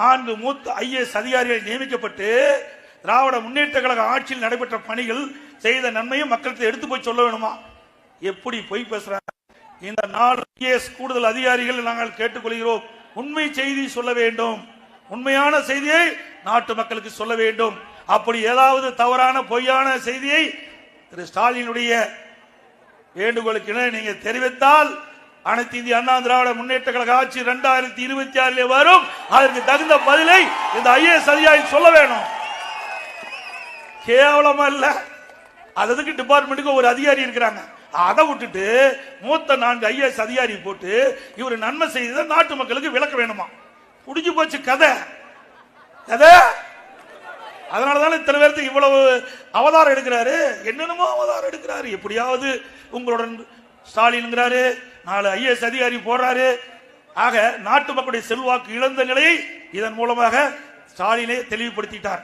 நான்கு மூத்த ஐஏஎஸ் அதிகாரிகள் நியமிக்கப்பட்டு திராவிட முன்னேற்ற கழக ஆட்சியில் நடைபெற்ற பணிகள் செய்த நன்மையும் மக்களுக்கு எடுத்து போய் சொல்ல வேணுமா? எப்படி பொய் பேசுறாங்க இந்த நாலு ஐஏஎஸ் கூடுதல் அதிகாரிகள் நாங்கள் கேட்டுக்கொள்கிறோம். உண்மை செய்தி சொல்ல வேண்டும். உண்மையான செய்தியை நாட்டு மக்களுக்கு சொல்ல வேண்டும். அப்படி ஏதாவது தவறான பொய்யான செய்தியை திரு ஸ்டாலினுடைய வேண்டுகோளுக்கு நீங்க தெரிவித்தால் அனைத்து இந்திய அண்ணா திராவிட முன்னேற்ற கழக ஆட்சி இரண்டாயிரத்தி இருபத்தி ஆறிலே வரும். அதற்கு தகுந்த பதிலை இந்த ஐஏஎஸ் அதிகாரி சொல்ல வேணும். கேவலமா இல்ல? அதுக்கு டிபார்ட்மெண்ட்டுக்கு ஒரு அதிகாரி இருக்கிறாங்க? அதை விட்டுட்டு மூத்த நான்கு ஐஏஎஸ் அதிகாரி போட்டு இவர் நன்மை செய்ததை நாட்டு மக்களுக்கு விளக்க வேணுமா? புடிஞ்சு போச்சு கதை. கதை? அதனாலதான் இத்தனை பேருக்கு இவ்வளவு அவதாரம் எடுக்கிறாரு? என்னென்னமோ அவதாரம் எடுக்கிறாரு. எப்படியாவது உங்களுடன் ஸ்டாலின்ங்கிறாரு நாலு ஐஏஎஸ் அதிகாரி போடுறாரு. ஆக நாட்டு மக்களுடைய செல்வாக்கு இழந்த நிலையை இதன் மூலமாக ஸ்டாலினை தெளிவுபடுத்திட்டார்.